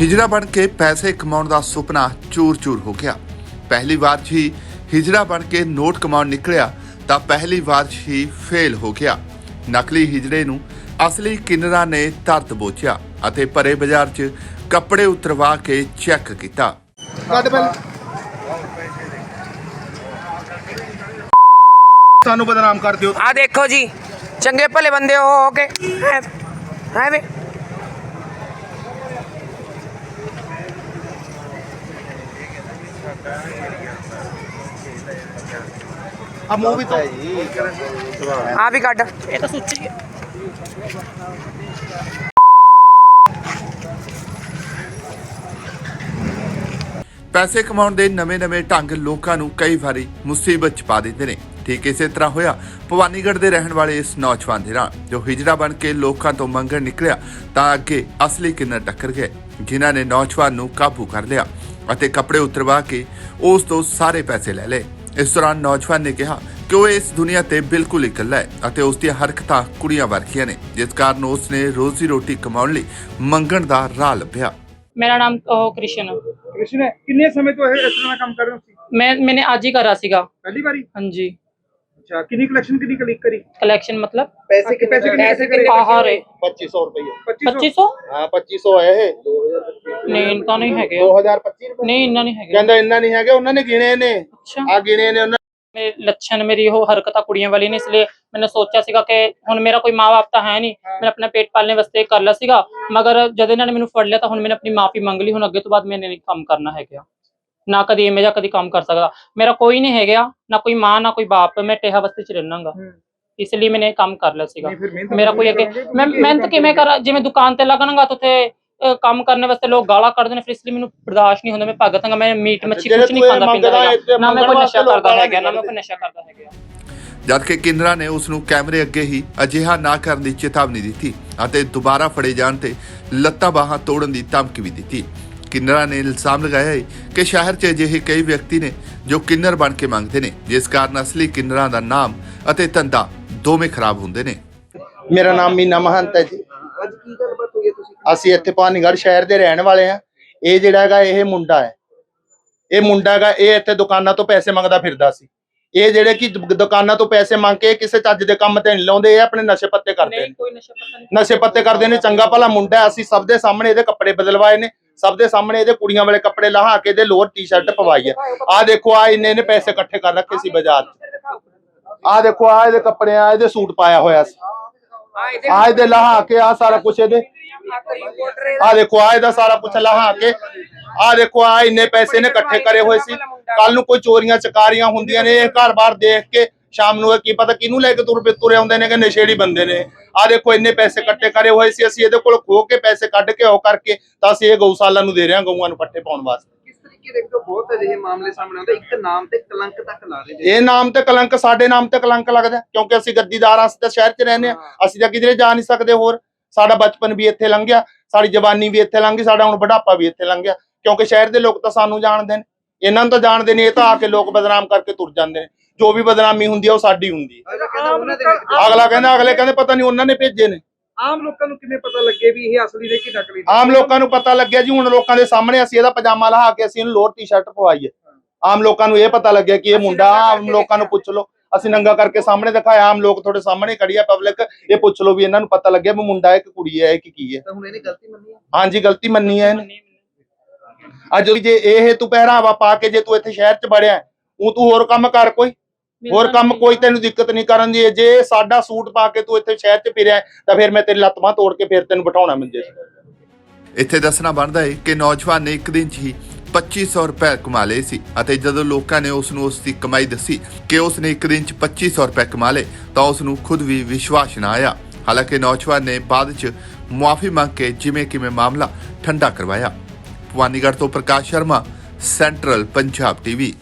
ਹਿਜੜਾ ਬਣ ਕੇ ਪੈਸੇ ਕਮਾਉਣ ਦਾ ਸੁਪਨਾ ਚੂਰ-ਚੂਰ ਹੋ ਗਿਆ। ਪਹਿਲੀ ਵਾਰ 'ਚ ਹੀ ਹਿਜੜਾ ਬਣ ਕੇ ਨੋਟ ਕਮਾਉਣ ਨਿਕਲਿਆ ਤਾਂ ਪਹਿਲੀ ਵਾਰ 'ਚ ਹੀ ਫੇਲ ਹੋ ਗਿਆ। ਨਕਲੀ ਹਿਜੜੇ ਨੂੰ ਅਸਲੀ ਕਿੰਨਰਾਂ ਨੇ ਤਰਤ ਬੋਚਿਆ ਅਤੇ ਭਰੇ ਬਾਜ਼ਾਰ 'ਚ ਕੱਪੜੇ ਉਤਰਵਾ ਕੇ ਚੈੱਕ ਕੀਤਾ। ਕੱਢ ਪਹਿਲਾਂ। ਸਾਨੂੰ ਬਦਨਾਮ ਕਰ ਦਿਓ। ਆ ਦੇਖੋ ਜੀ ਚੰਗੇ ਭਲੇ ਬੰਦੇ ਹੋ ਹੋ ਕੇ। ਹੈ ਹੈ ਵੇ ਆ ਮੂੰਹ ਵੀ ਤੋਂ ਆ ਵੀ ਕੱਢ। ਇਹ ਤਾਂ ਸੁੱਚੀ ਹੈ ਪੈਸੇ ਕਮਾਉਣ ਦੇ ਨਵੇਂ-ਨਵੇਂ ਢੰਗ ਲੋਕਾਂ ਨੂੰ ਕਈ ਵਾਰੀ ਮੁਸੀਬਤ 'ਚ ਪਾ ਦਿੰਦੇ ਨੇ। ਠੀਕ ਇਸੇ ਤਰ੍ਹਾਂ ਹੋਇਆ ਭਵਾਨੀਗੜ੍ਹ ਦੇ ਰਹਿਣ ਵਾਲੇ ਇਸ ਨੌਜਵਾਨ ਦੇ ਨਾਲ। ਜੋ ਹਿਜੜਾ ਬਣ ਕੇ ਲੋਕਾਂ ਤੋਂ ਮੰਗਣ ਨਿਕਲਿਆ ਤਾਂ ਅੱਗੇ ਅਸਲੀ ਕਿੰਨਰ ਟੱਕਰ ਗਏ ਜਿਨ੍ਹਾਂ ਨੇ ਨੌਜਵਾਨ ਨੂੰ ਕਾਬੂ ਕਰ ਲਿਆ। ਅਤੇ ਕੱਪੜੇ ਉਤਰਵਾ ਕੇ ਉਸ ਤੋਂ ਸਾਰੇ ਪੈਸੇ ਲੈ ਲਏ। ਇਸ ਦੌਰਾਨ ਨੌਜਵਾਨ ਨੇ ਕਿਹਾ ਕਿ ਉਹ ਇਸ ਦੁਨੀਆ ਤੇ ਬਿਲਕੁਲ ਇਕੱਲਾ ਹੈ ਅਤੇ ਉਸ ਦੀਆਂ ਹਰਕਤਾਂ ਕੁੜੀਆਂ ਵਰਗੀਆਂ ਨੇ ਜਿਸ ਕਾਰਨ ਉਸ ਨੇ ਰੋਜ਼ੀ ਰੋਟੀ ਕਮਾਉਣ ਲਈ ਮੰਗਣ ਦਾ ਰਾਹ ਲੱਭਿਆ। ਮੇਰਾ ਨਾਮ ਉਹ ਕ੍ਰਿਸ਼ਨ ਆ। ਕ੍ਰਿਸ਼ਨ ਕਿੰਨੇ ਸਮੇਂ ਤੋਂ ਇਹ ਇਸ ਤਰ੍ਹਾਂ ਦਾ ਕੰਮ ਕਰ ਰਹੇ ਹੋ ਤੁਸੀਂ? ਮੈਂ ਮੈंने ਅੱਜ ਹੀ ਕਰਾ ਸੀਗਾ। ਪਹਿਲੀ ਵਾਰੀ? ਹਾਂਜੀ। ਅੱਛਾ ਕਿੰਨੀ ਕਲੈਕਸ਼ਨ ਕਿੰਨੀ ਕਲਿੱਕ ਕਰੀ? कलेक्शन मतलब ਪੈਸੇ ਕਿੰਨੇ ਪੈਸੇ ਕਿੰਨੇ ਪੈਸੇ ਕਰੇ? बाहर है 2500 ਰੁਪਏ। 2500 ਹਾਂ 2500 ਹੈ ਇਹ। ਨਹੀਂ ਇਨਕਾ ਨਹੀਂ ਹੈਗੇ। 2025 ਰੁਪਏ। ਨਹੀਂ ਇੰਨਾ ਨਹੀਂ ਹੈਗੇ। ਕਹਿੰਦਾ ਇੰਨਾ ਨਹੀਂ ਹੈਗਾ ਉਹਨਾਂ ਨੇ ਗਿਣੇ ਨੇ। ਆ ਗਿਣੇ ਨੇ ਉਹਨਾਂ ਮੇਰੇ ਲੱਛਣ ਮੇਰੀ ਉਹ ਹਰਕਤਾਂ ਕੁੜੀਆਂ ਵਾਲੀ ਨੇ ਇਸ ਲਈ ਮੈਨੂੰ ਸੋਚਿਆ ਸੀਗਾ ਕਿ ਹੁਣ ਮੇਰਾ ਕੋਈ ਮਾਂ-ਬਾਪ ਤਾਂ ਹੈ ਨਹੀਂ। ਮੈਂ ਆਪਣਾ ਪੇਟ ਪਾਲਣੇ ਵਾਸਤੇ ਕਰ ਲਿਆ ਸੀਗਾ। ਮਗਰ ਜਦ ਇਹਨਾਂ ਨੇ ਮੈਨੂੰ ਫੜ ਲਿਆ ਤਾਂ ਹੁਣ ਮੈਨੇ ਆਪਣੀ ਮਾਫੀ ਮੰਗ ਲਈ। ਹੁਣ ਅੱਗੇ ਤੋਂ ਬਾਅਦ ਮੈਨੇ ਨਹੀਂ ਕੰਮ ਕਰਨਾ ਹੈਗਾ। ਨਾ ਕਦੀ ਇਵੇਂ ਜਾਂ ਕਦੀ ਕੰਮ ਕਰ ਸਕਦਾ। ਮੇਰਾ ਕੋਈ ਨਹੀਂ ਹੈਗਾ ਨਾ ਕੋਈ ਮਾਂ ਨਾ ਕੋਈ ਬਾਪ ਮੈਂ ਟੇਹਾ ਬਸਤੀ ਚ ਰਹਿਣਾਗਾ ਇਸ ਲਈ ਮੈंने ਕੰਮ ਕਰ ਲਿਆ ਸੀਗਾ। ਮੇਰਾ ਕੋਈ ਅੱਗੇ ਮੈਂ ਮਿਹਨਤ ਕਿਵੇਂ ਕਰਾਂ? ਜਿਵੇਂ ਦੁਕਾਨ ਤੇ ਲੱਗਣਗਾ ਤਾਂ ਉੱਥੇ ਕੰਮ ਕਰਨ ਵਾਸਤੇ ਲੋਕ ਗਾਲਾਂ ਕੱਢਦੇ ਨੇ ਫਿਰ ਇਸ ਲਈ ਮੈਨੂੰ ਬਰਦਾਸ਼ਤ ਨਹੀਂ ਹੁੰਦਾ ਮੈਂ ਭਗਤਾਂਗਾ ਮੈਂ ਮੀਟ ਮੱਛੀ ਕੁਝ ਨਹੀਂ ਖਾਂਦਾ ਪੀਂਦਾ ਨਾ ਮੈਂ ਕੋਈ ਨਸ਼ਾ ਕਰਦਾ ਹੈਗਾ ਨਾ ਮੈਂ ਕੋਈ ਨਸ਼ਾ ਕਰਦਾ ਹੈਗਾ। ਜਦਕਿ ਕਿੰਨਰਾਂ ਨੇ ਉਸ ਨੂੰ ਕੈਮਰੇ ਅੱਗੇ ਹੀ ਅਜਿਹਾ ਨਾ ਕਰਨ ਦੀ ਚੇਤਾਵਨੀ ਦਿੱਤੀ ਅਤੇ ਦੁਬਾਰਾ ਫੜੇ ਜਾਣ ਤੇ ਲੱਤਾਂ ਬਾਹਾਂ ਤੋੜਨ ਦੀ ਧਮਕੀ ਵੀ ਦਿੱਤੀ। ਕਿੰਨਰਾਂ ਨੇ ਇਲਜ਼ਾਮ ਲਗਾਇਆ ਹੈ ਕਿ ਸ਼ਹਿਰ 'ਚ ਅਜਿਹੇ ਕਈ ਵਿਅਕਤੀ ਨੇ ਜੋ ਕਿੰਨਰ ਬਣ ਕੇ ਮੰਗਦੇ ਨੇ ਜਿਸ ਕਾਰਨ ਅਸਲੀ ਕਿੰਨਰਾਂ ਦਾ ਨਾਮ ਅਤੇ ਧੰਦਾ ਦੋਵੇਂ ਖਰਾਬ ਹੁੰਦੇ ਨੇ। ਮੇਰਾ ਨਾਮ ਮੀਨਾ ਮਹੰਤ ਹੈ ਜੀ। ਅੱਜ ਕੀ ਗੱਲਬਾਤ ਹੋਈ ਹੈ ਤੁਸੀਂ? ਅਸੀਂ ਇੱਥੇ ਪਾਨੀਗੜ੍ਹ ਸ਼ਹਿਰ ਦੇ ਰਹਿਣ ਵਾਲੇ ਆ ਇਹ ਜਿਹੜਾ ਹੈਗਾ ਇਹ ਮੁੰਡਾ ਹੈ। ਇਹ ਮੁੰਡਾ ਹੈਗਾ ਇਹ ਇੱਥੇ ਦੁਕਾਨਾਂ ਤੋਂ ਪੈਸੇ ਮੰਗਦਾ ਫਿਰਦਾ ਸੀ। ਇਹ ਜਿਹੜੇ ਕਿ ਦੁਕਾਨਾਂ ਤੋਂ ਪੈਸੇ ਮੰਗ ਕੇ ਕਿਸੇ ਚੱਜ ਦੇ ਕੰਮ ਤੇ ਨਹੀਂ ਲਾਉਂਦੇ ਇਹ ਆਪਣੇ ਨਸ਼ੇ ਪੱਤੇ ਕਰਦੇ ਨੇ। ਨਹੀਂ ਕੋਈ ਨਸ਼ਾ ਪਤਾ ਨਹੀਂ ਨਸ਼ੇ ਪੱਤੇ ਕਰਦੇ ਨੇ ਚੰਗਾ ਭਲਾ ਮੁੰਡਾ ਅਸੀਂ ਸਭ ਦੇ ਸਾਹਮਣੇ ਇਹਦੇ ਕੱਪੜੇ ਬਦਲਵਾਏ ਨੇ। ਸਭ ਦੇ ਸਾਹਮਣੇ ਇਹਦੇ ਕੁੜੀਆਂ ਵਾਲੇ ਕੱਪੜੇ ਲਾਹਾ ਕੇ ਇਹਦੇ ਲੋਅਰ ਟੀ-ਸ਼ਰਟ ਪਵਾਈ ਹੈ। ਆਹ ਦੇਖੋ ਆ ਇੰਨੇ ਨੇ ਪੈਸੇ ਇਕੱਠੇ ਕਰ ਰੱਖੇ ਸੀ ਬਾਜ਼ਾਰ 'ਚ। ਆਹ ਦੇਖੋ ਆ ਇਹਦੇ ਕੱਪੜੇ ਆ ਇਹਦੇ ਸੂਟ ਪਾਇਆ ਹੋਇਆ ਸੀ। ਆ ਇਹਦੇ ਲਾਹਾ ਕੇ ਆ ਸਾਰਾ ਕੁਝ ਇਹਦੇ। ਆ ਦੇਖੋ ਆ ਇਹਦਾ ਸਾਰਾ ਕੁਝ ਲਾਹਾ ਕੇ ਆ ਦੇਖੋ ਆ ਇੰਨੇ ਪੈਸੇ ਨੇ ਇਕੱਠੇ ਕਰੇ ਹੋਏ ਸੀ। ਕੱਲ ਨੂੰ ਕੋਈ ਚੋਰੀਆਂ ਚਕਾਰੀਆਂ ਹੁੰਦੀਆਂ ਨੇ ਇਹ ਘਰ-ਬਾਰ ਦੇਖ ਕੇ ਸ਼ਾਮ ਨੂੰ ਕੀ ਪਤਾ ਕਿਹਨੂੰ ਲੈ ਕੇ ਤੁਰ ਪੇ ਤੁਰੇ ਆਉਂਦੇ ਨੇ ਕਿ ਨਸ਼ੇੜੀ ਬੰਦੇ ਨੇ। ਆ ਦੇਖੋ ਇੰਨੇ ਪੈਸੇ ਇਕੱਠੇ ਕਰੇ ਹੋਏ ਸੀ ਅਸੀਂ ਇਹਦੇ ਕੋਲ ਖੋ ਕੇ ਪੈਸੇ ਕੱਢ ਕੇ ਉਹ ਕਰਕੇ ਤਾਂ ਅਸੀਂ ਇਹ ਗਊਸ਼ਾਲਾ ਨੂੰ ਦੇ ਰਹੇ ਹਾਂ ਗਊਆਂ ਨੂੰ ਪੱਠੇ ਪਾਉਣ ਵਾਸਤੇ। ਕਿਸ ਤਰੀਕੇ ਦੇ ਤੋਂ ਬਹੁਤ ਅਜਿਹੇ ਮਾਮਲੇ ਸਾਹਮਣੇ ਆਉਂਦੇ ਇੱਕ ਨਾਮ ਤੇ ਕਲੰਕ ਤੱਕ ਲਾ ਰਹੇ ਜੀ। ਇਹ ਨਾਮ ਤੇ ਕਲੰਕ ਸਾਡੇ ਨਾਮ ਤੇ ਕਲੰਕ ਲੱਗਦਾ ਕਿਉਂਕਿ ਅਸੀਂ ਗੱਦੀਦਾਰ ਅਸੀਂ ਤਾਂ ਸ਼ਹਿਰ 'ਚ ਰਹਿੰਦੇ ਆ ਅਸੀਂ ਤਾਂ ਕਿਧਰੇ ਜਾ ਨਹੀਂ ਸਕਦੇ ਹੋਰ। ਸਾਡਾ ਬਚਪਨ ਵੀ ਇੱਥੇ ਲੰਘਿਆ ਸਾਡੀ ਜਵਾਨੀ ਵੀ ਇੱਥੇ ਲੰਘੀ ਸਾਡਾ ਹੁਣ ਬੁਢਾਪਾ ਵੀ ਇੱਥੇ ਲੰਘਿਆ ਕਿਉਂਕਿ ਸ਼ਹਿਰ ਦੇ ਲੋਕ ਤਾਂ ਸਾਨੂੰ ਜਾਣਦੇ ਨੇ। ਇਹਨਾਂ ਨੂੰ ਤਾਂ ਜਾਣਦੇ ਨਹੀਂ ਇਹ ਤਾਂ ਆ ਕੇ ਲੋਕ ਬਦਨਾਮ ਕਰਕੇ ਤੁਰ ਜਾਂਦੇ ਨੇ। ਜੋ ਵੀ ਬਦਨਾਮੀ ਹੁੰਦੀ ਹੈ ਉਹ ਸਾਡੀ ਹੁੰਦੀ ਅਗਲਾ ਕਹਿੰਦਾ ਅਗਲਾ ਕਹਿੰਦਾ ਅਗਲੇ ਕਹਿੰਦੇ ਪਤਾ ਨਹੀਂ ਉਹਨਾਂ ਨੇ ਭੇਜੇ ਨੇ। ਆਮ ਲੋਕਾਂ ਨੂੰ ਕਿਵੇਂ ਪਤਾ ਲੱਗੇ ਵੀ ਇਹ ਅਸਲੀ ਨੇ ਕਿ ਨਕਲੀ ਨੇ? ਆਮ ਲੋਕਾਂ ਨੂੰ ਪਤਾ ਲੱਗਿਆ ਜੀ ਹੁਣ ਲੋਕਾਂ ਦੇ ਸਾਹਮਣੇ ਅਸੀਂ ਇਹਦਾ ਪਜਾਮਾ ਲਹਾ ਕੇ ਅਸੀਂ ਇਹਨੂੰ ਲੋਅਰ ਟੀ-ਸ਼ਰਟ ਪਵਾਈ ਹੈ। ਆਮ ਲੋਕਾਂ ਨੂੰ ਇਹ ਪਤਾ ਲੱਗਿਆ ਕਿ ਇਹ ਮੁੰਡਾ ਆਮ ਲੋਕਾਂ ਨੂੰ ਪੁੱਛ ਲਓ। ਅਸੀਂ ਨੰਗਾ ਕਰਕੇ ਸਾਹਮਣੇ ਦਿਖਾਇਆ ਆਮ ਲੋਕ ਤੁਹਾਡੇ ਸਾਹਮਣੇ ਖੜੀ ਆ ਪਬਲਿਕ ਇਹ ਪੁੱਛ ਲਓ ਵੀ ਇਹਨਾਂ ਨੂੰ ਪਤਾ ਲੱਗਿਆ ਵੀ ਮੁੰਡਾ ਹੈ ਕਿ ਕੁੜੀ ਹੈ ਕਿ ਕੀ ਹੈ ਤਾਂ ਹੁਣ ਇਹਨੇ ਗਲਤੀ ਮੰਨੀ ਹੈ ਹਾਂਜੀ ਗਲਤੀ ਮੰਨੀ ਹੈ ਇਹਨੇ। ਅੱਜ ਜੇ ਇਹ ਤੂੰ ਪਹਿਰਾਵਾ ਪਾ ਕੇ ਜੇ ਤੂੰ ਇੱਥੇ ਸ਼ਹਿਰ 'ਚ ਵੜਿਆ ਉਹ ਤੂੰ ਹੋਰ ਕੰਮ ਕਰ ਕੋਈ? ਹੋਰ ਕੰਮ ਕੋਈ ਤੈਨੂੰ ਦਿੱਕਤ ਨਹੀਂ ਕਰਨ ਦੀ ਜੇ ਸਾਡਾ ਸੂਟ ਪਾ ਕੇ ਤੂੰ ਇੱਥੇ ਸ਼ਹਿਰ 'ਚ ਫਿਰਿਆ ਤਾਂ ਫਿਰ ਮੈਂ ਤੇਰੀ ਲੱਤ ਤੋੜ ਕੇ ਫਿਰ ਤੈਨੂੰ ਬਿਠਾਉਣਾ ਮੰਜੇ 'ਤੇ ਇੱਥੇ ਦੱਸਣਾ ਬਣਦਾ ਹੈ ਕਿ ਨੌਜਵਾਨ ਨੇ ਇੱਕ ਦਿਨ 'ਚ ਹੀ 2500 ਰੁਪਏ ਕਮਾ ਲਏ ਸੀ ਅਤੇ ਜਦੋਂ ਲੋਕਾਂ ਨੇ ਉਸ ਨੂੰ ਉਸ ਦੀ ਕਮਾਈ ਦੱਸੀ ਕਿ ਉਸ ਨੇ ਇੱਕ ਦਿਨ 'ਚ 2500 ਰੁਪਏ ਕਮਾ ਲਏ ਤਾਂ ਉਸ ਨੂੰ ਖੁਦ ਵੀ ਵਿਸ਼ਵਾਸ ਨਾ ਆਇਆ। ਹਾਲਾਂਕਿ ਨੌਜਵਾਨ ਨੇ ਬਾਅਦ 'ਚ ਮੁਆਫੀ ਮੰਗ ਕੇ ਜਿਵੇਂ ਕਿਵੇਂ ਮਾਮਲਾ ਠੰਡਾ ਕਰਵਾਇਆ। ਭਵਾਨੀਗੜ੍ਹ ਤੋਂ ਪ੍ਰਕਾਸ਼ ਸ਼ਰਮਾ ਸੈਂਟਰਲ ਪੰਜਾਬ ਟੀਵੀ।